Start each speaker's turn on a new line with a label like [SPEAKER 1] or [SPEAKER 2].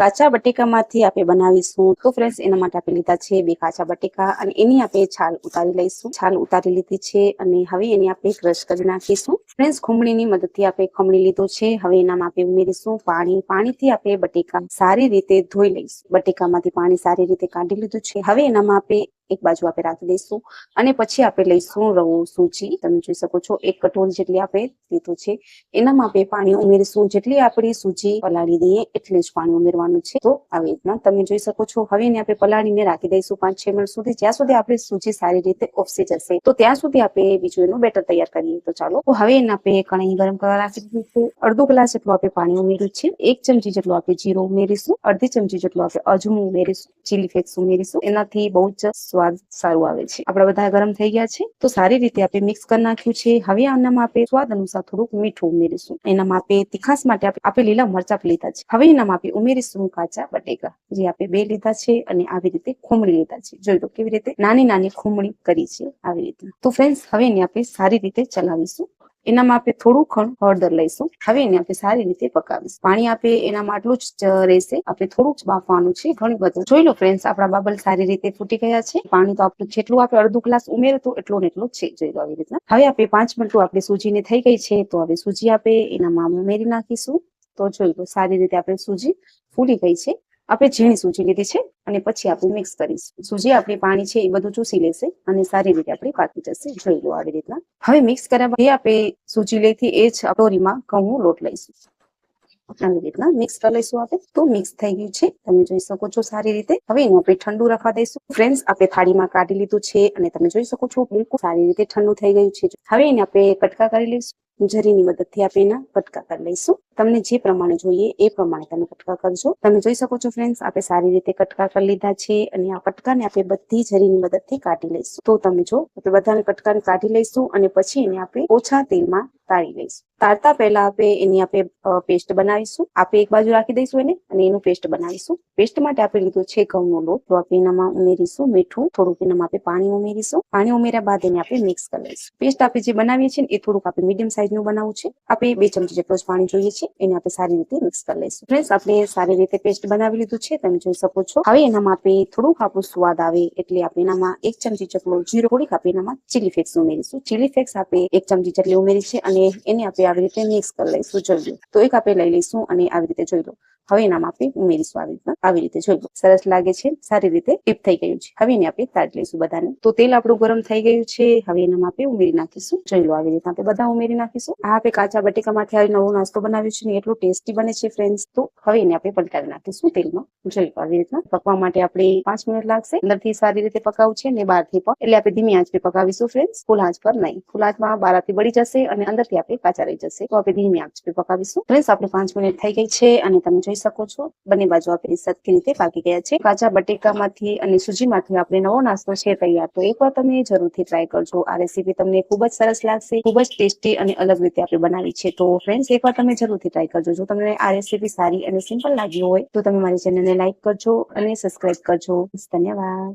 [SPEAKER 1] કાચા બટેકામાંથી આપણે બનાવીશું. તો ફ્રેન્ડ્સ એના માટે આપણે લીધા છે બે કાચા બટેકા અને એની આપણે છાલ ઉતારી લઈશું. છાલ ઉતારી લીધી છે અને હવે એની આપણે ક્રશ કરી નાખીશું. ફ્રેન્ડ્સ ખમણીની મદદથી આપણે ખમણી લીધો છે. હવે એનામાં આપણે ઉમેરીશું પાણી. પાણીથી આપણે બટેકા સારી રીતે ધોઈ લઈશું. બટેકામાંથી પાણી સારી રીતે કાઢી લીધું છે. હવે એનામાં આપણે એક બાજુ આપણે રાખી દઈશું. અને પછી આપણે લઈશું રવો સૂજી. તમે જોઈ શકો છો, એક કટોરી જેટલી આપણે લીધું છે. એનામાં આપણે પાણી ઉમેરીશું. જેટલી આપણે સૂજી પલાળી દઈએ એટલે જ પાણી ઉમેરવાનું છે. તો આવી રીતના તમે જોઈ શકો છો. હવે એને આપણે પલાળીને રાખી દઈશું પાંચ છ મિનિટ સુધી. જ્યાં સુધી આપણે સૂજી સારી રીતે ઓફસી જશે તો ત્યાં સુધી આપણે બીજું એનું બેટર તૈયાર કરીએ. તો ચાલો. હવે એને આપણે કણાઈ ગરમ કરવા રાખી દઈશું. અડધો ગ્લાસ જેટલું આપણે પાણી ઉમેર્યું છે. એક ચમચી જેટલું આપણે જીરું ઉમેરીશું. અડધી ચમચી જેટલું આપણે અજમું ઉમેરીશું. ચીલી ફ્લેક્સ ઉમેરીશું. એનાથી બહુ જ સ્વાદ સારું આવે છે. આપણા બધા ગરમ થઈ ગયા છે, તો સારી રીતે આપણે મિક્સ કરી નાખ્યું છે. હવે આનામાં આપણે સ્વાદ અનુસાર થોડુંક મીઠું ઉમેરીશું. એનામાં આપણે તીખાસ માટે આપણે લીલા મરચા લીધા છે. હવે એનામાં આપણે ઉમેરીશું કાચા બટેકા, જે આપણે બે લીધા છે અને આવી રીતે ખુમણી લીધા છે. જોઈ લો કેવી રીતે નાની નાની ખુમણી કરી છે આવી રીતે. તો ફ્રેન્ડ્સ હવે એને આપણે સારી રીતે ચલાવીશું. એનામાં આપણે થોડું ખણ હળદર લઈશું. હવે એને આપણે સારી રીતે પકાવીશું. પાણી આપે એનામાં આટલું જ રહેશે. આપણે થોડુંક જ બાફવાનું છે, ઘણી બધું. જોઈ લો ફ્રેન્ડ્સ આપણા બાબલ સારી રીતે ફૂટી ગયા છે. પાણી તો આપણું જેટલું આપણે અડધું ગ્લાસ ઉમેરતું એટલું ને એટલું છે, જોઈ લો આવી રીતના. હવે આપણે પાંચ મિનિટ આપણે સૂજીને થઈ ગઈ છે, તો હવે સૂજી આપે એનામાં ઉમેરી નાખીશું. તો જોઈ લો સારી રીતે આપણે સૂજી ફૂલી ગઈ છે. આપણે ઝીણી સૂજી લીધી છે અને પછી આપણે મિક્સ કરીશું. સૂજી આપણી પાણી છે એ બધું ચૂસી લેશે અને સારી રીતે આપણી પાકી જશે. જોઈ લો આવી રીતના. હવે મિક્સ કર્યા પછી આપણે સૂજી લેથી એ જ કટોરીમાં ઘઉં લોટ લઈશું. આવી રીતના મિક્સ કરી લઈશું આપણે. તો મિક્સ થઈ ગયું છે. તમે જોઈ શકો છો સારી રીતે. હવે એનું આપણે ઠંડુ રાખવા દઈશું. ફ્રેન્ડ્સ, આપણે થાળીમાં કાઢી લીધું છે અને તમે જોઈ શકો છો સારી રીતે ઠંડુ થઈ ગયું છે. હવે એને આપણે કટકા કરી લઈશું. જરીની મદદથી આપણે એના કટકા કરી લઈશું. તમને જે પ્રમાણે જોઈએ એ પ્રમાણે તમે કટકા કરજો. તમે જોઈ શકો છો ફ્રેન્ડ્સ આપણે સારી રીતે કટકા કરી લીધા છે અને આ કટકાને આપણે બધી જરીની મદદથી કાઢી લઈશું. તો તમે જો બધાને કટકાને કાઢી લઈશું અને પછી એને આપણે ઓછા તેલમાં તાળી લઈશું. તાળતા પહેલા આપણે એની આપણે પેસ્ટ બનાવીશું. આપણે એક બાજુ રાખી દઈશું એને અને એનું પેસ્ટ બનાવીશું. પેસ્ટ માટે આપણે લીધું છે ઘઉંનો લોટ. તો આપણે એનામાં ઉમેરીશું મીઠું. થોડુંક એનામાં આપણે પાણી ઉમેરીશું. પાણી ઉમેર્યા બાદ એને આપણે મિક્સ કરી લઈશું. પેસ્ટ આપણે જે બનાવીએ છીએ એ થોડુંક આપણે મીડિયમ સાઇઝનું બનાવવું છે. આપણે બે ચમચી જેટલું જ પાણી જોઈએ છે એને આપણે સારી રીતે મિક્સ કરી લઈશું. ફ્રેન્ડ્સ આપણે સારી રીતે પેસ્ટ બનાવી લીધું છે, તમે જોઈ શકો છો. હવે એનામાં આપણે થોડુંક આપણું સ્વાદ આવે, એટલે આપણે એનામાં એક ચમચી જેટલો જીરો થોડીક આપણે એનામાં ચીલી ફ્લેક્સ ઉમેરીશું. ચીલી ફ્લેક્સ આપણે એક ચમચી જેટલી ઉમેરી છે, અને એને આપણે આવી રીતે મિક્સ કરી લઈશું, જોઈ લો. તો એક આપણે લઈ લઈશું અને આવી રીતે જોઈ લો. હવે એનામાં આપણે ઉમેરીશું આવી રીતના આવી રીતે જોઈ સરસ લાગે છે. સારી રીતે ટીપ થઈ ગયું છે. હવે એને આપણે તાળી લઈશું બધાને. તો તેલ આપણું ગરમ થઈ ગયું છે. હવે એનામાં આપણે ઉમેરી નાખીશું. જોઈ લો આવી રીતના આપણે બધા ઉમેરી નાખીશું. આ આપણે કાચા બટેકામાંથી આવી નવો નાસ્તો બનાવ્યો છે ને એટલું ટેસ્ટી બને છે ફ્રેન્ડ્સ. તો હવે એને આપણે પલટાવી નાખીશું તેલમાં. જોઈ લો આવી રીતના પકવા માટે આપણે પાંચ મિનિટ લાગશે. અંદરથી સારી રીતે પકાવું છે ને બહારથી પણ. એટલે આપણે ધીમી આંચ પે પકાવીશું ફ્રેન્ડ્સ. ફૂલ આંચ પર નહીં. ફૂલ આંચમાં બહારથી બળી જશે અને અંદરથી આપણે કાચા રહી જશે. તો આપણે ધીમી આંચ પે પકાવીશું. ફ્રેન્ડ્સ, આપણે પાંચ મિનિટ થઈ ગઈ છે અને તમે જોઈ શકો છો. બંને બાજુ આપણે સરખી રીતે પાકી ગયા છે. કાચા બટેકામાંથી અને સૂજીમાંથી આપણે નવો નાસ્તો છે તૈયાર. તો એકવાર તમે જરૂરથી ટ્રાય કરજો. આ રેસીપી તમને ખૂબ જ સરસ લાગશે. ખૂબ જ ટેસ્ટી અને અલગ રીતે આપણે બનાવી છે. તો ફ્રેન્ડ્સ એકવાર તમે જરૂરથી ટ્રાય કરજો. જો તમને આ રેસીપી સારી અને સિમ્પલ લાગી હોય, તો તમે મારી ચેનલને લાઈક કરજો અને સબસ્ક્રાઇબ કરજો. ધન્યવાદ.